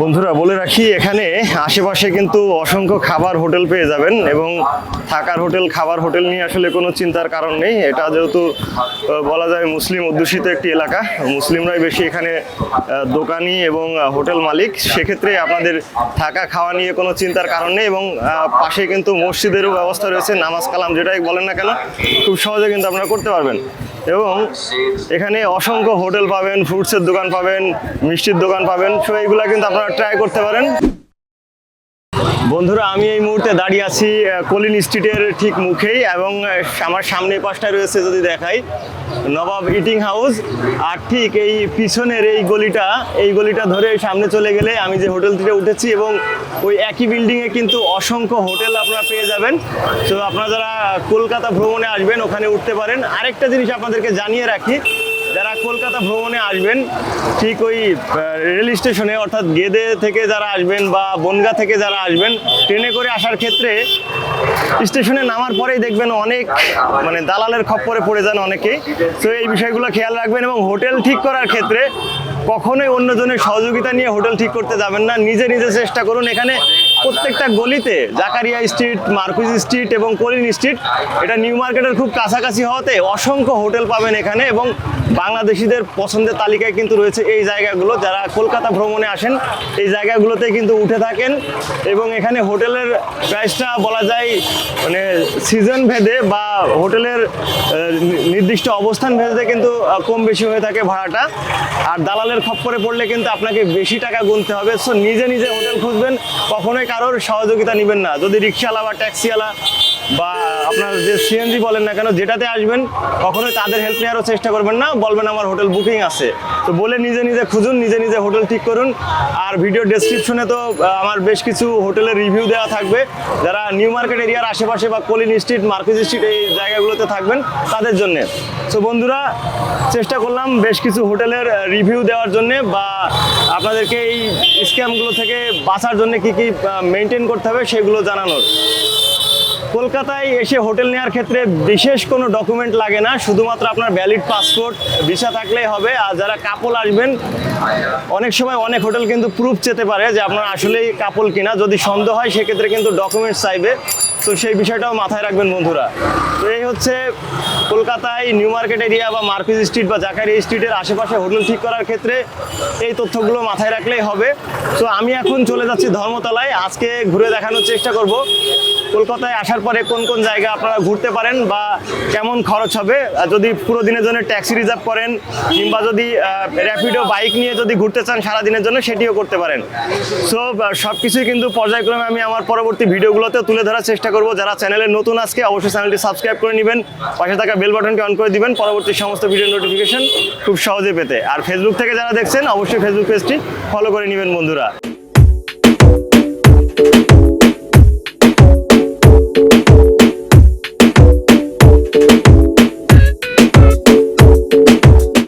বন্ধুরা, বলে রাখি, এখানে আশেপাশে কিন্তু অসংখ্য খাবার হোটেল পেয়ে যাবেন এবং থাকার হোটেল, খাবার হোটেল নিয়ে আসলে কোনো চিন্তার কারণ নেই। এটা যেহেতু বলা যায় মুসলিম অধ্যুষিত একটি এলাকা, মুসলিমরাই বেশি এখানে দোকানি এবং হোটেল মালিক। সেক্ষেত্রে আপনাদের থাকা, খাওয়া নিয়ে কোনো চিন্তার কারণ নেই এবং পাশে কিন্তু মসজিদেরও ব্যবস্থা রয়েছে, নামাজ কালাম যেটাই বলেন না কেন, খুব সহজে কিন্তু আপনারা করতে পারবেন। এবং এখানে অসংখ্য হোটেল পাবেন ফ্রুটসের দোকান পাবেন, মিষ্টির দোকান পাবেন। সো এইগুলা কিন্তু আপনারা ট্রাই করতে পারেন। বন্ধুরা, আমি এই মুহূর্তে দাঁড়িয়ে আছি কলিন স্ট্রিটের ঠিক মুখেই এবং আমার সামনে পাশটা রয়েছে যদি দেখাই, নবাব ইটিং হাউস। আর ঠিক এই পিছনের এই গলিটা এই গলিটা ধরে সামনে চলে গেলে আমি যে হোটেলটিতে উঠেছি এবং ওই একই বিল্ডিংয়ে কিন্তু অসংখ্য হোটেল আপনারা পেয়ে যাবেন। তো আপনারা যারা কলকাতা ভ্রমণে আসবেন, ওখানে উঠতে পারেন। আরেকটা জিনিস আপনাদেরকে জানিয়ে রাখি যারা কলকাতা ভ্রমণে আসবেন, ঠিক ওই রেল স্টেশনে, অর্থাৎ গেদে থেকে যারা আসবেন বা বনগা থেকে যারা আসবেন, ট্রেনে করে আসার ক্ষেত্রে স্টেশনে নামার পরেই দেখবেন অনেক মানে দালালের খপ্পরে পড়ে যান অনেকেই তো এই বিষয়গুলো খেয়াল রাখবেন এবং হোটেল ঠিক করার ক্ষেত্রে কখনোই অন্যজনের সহযোগিতা নিয়ে হোটেল ঠিক করতে যাবেন না। নিজে নিজে চেষ্টা করুন। এখানে প্রত্যেকটা গলিতে, জাকারিয়া স্ট্রিট মার্কুজ স্ট্রিট এবং কলিন স্ট্রিট এটা নিউ মার্কেটের খুব কাছাকাছি হওয়াতে অসংখ্য হোটেল পাবেন এখানে এবং বাংলাদেশিদের পছন্দের তালিকায় কিন্তু রয়েছে এই জায়গাগুলো। যারা কলকাতা ভ্রমণে আসেন, এই জায়গাগুলোতে কিন্তু উঠে থাকেন এবং এখানে হোটেলের প্রাইসটা বলা যায় মানে সিজন ভেদে বা হোটেলের নির্দিষ্ট অবস্থান ভেদে কিন্তু কম বেশি হয়ে থাকে ভাড়াটা। আর দালালের খপ্পরে পড়লে কিন্তু আপনাকে বেশি টাকা গুনতে হবে। সো নিজে নিজে হোটেল খুঁজবেন, কখনোই কারোর সহযোগিতা নেবেন না। যদি রিক্সাওয়ালা বা ট্যাক্সিওয়ালা বা আপনার যে সিএনজি বলেন না কেন, যেটাতে আসবেন, কখনোই তাদের হেল্প নেওয়ারও চেষ্টা করবেন না। বলবেন, আমার হোটেল বুকিং আছে। তো বলে নিজে নিজে খুঁজুন, নিজে নিজে হোটেল ঠিক করুন। আর ভিডিও ডেসক্রিপশনে তো আমার বেশ কিছু হোটেলের রিভিউ দেওয়া থাকবে। যারা নিউ মার্কেট এরিয়ার আশেপাশে বা কলিন স্ট্রিট মার্কেট স্ট্রিট, এই জায়গাগুলোতে থাকবেন তাদের জন্য। তো বন্ধুরা, চেষ্টা করলাম বেশ কিছু হোটেলের রিভিউ দেওয়ার জন্য বা আপনাদেরকে এই স্ক্যামগুলো থেকে বাঁচার জন্য কি কি মেনটেন করতে হবে সেগুলো জানানোর। কলকাতায় এসে হোটেল নেওয়ার ক্ষেত্রে বিশেষ কোনো ডকুমেন্ট লাগে না, শুধুমাত্র আপনার ভ্যালিড পাসপোর্ট ভিসা থাকলেই হবে। আর যারা কাপল আসবেন, অনেক সময় অনেক হোটেল কিন্তু প্রুফ চেতে পারে যে আপনার আসলেই কাপল কিনা। যদি সন্দেহ হয়, সেক্ষেত্রে কিন্তু ডকুমেন্টস চাইবে। তো সেই বিষয়টাও মাথায় রাখবেন বন্ধুরা। তো এই হচ্ছে কলকাতায় নিউ মার্কেট এরিয়া বা মার্কিজ স্ট্রিট বা জাকারি স্ট্রিটের আশেপাশে হোটেল ঠিক করার ক্ষেত্রে এই তথ্যগুলো মাথায় রাখলেই হবে। তো আমি এখন চলে যাচ্ছি ধর্মতলায়। আজকে ঘুরে দেখানোর চেষ্টা করব। কলকাতায় আসার পরে কোন কোন জায়গা আপনারা ঘুরতে পারেন বা কেমন খরচ হবে? যদি পুরো দিনের জন্য ট্যাক্সি রিজার্ভ করেন, কিংবা যদি র্যাপিডো বাইক নিয়ে যদি ঘুরতে চান সারা দিনের জন্য, সেটিও করতে পারেন। সো সব কিছুই কিন্তু পর্যায়ক্রমে আমি আমার পরবর্তী ভিডিওগুলোতে তুলে ধরার চেষ্টা করব। যারা চ্যানেলে নতুন আজকে, অবশ্যই চ্যানেলটি সাবস্ক্রাইব করে নেবেন। পাশে থাকা বেল বাটনটি অন করে দিবেন। পরবর্তী সমস্ত ভিডিও নোটিফিকেশন খুব সহজে পেতে। আর ফেসবুক থেকে যারা দেখছেন, অবশ্যই ফেসবুক পেজটি ফলো করে নেবেন বন্ধুরা।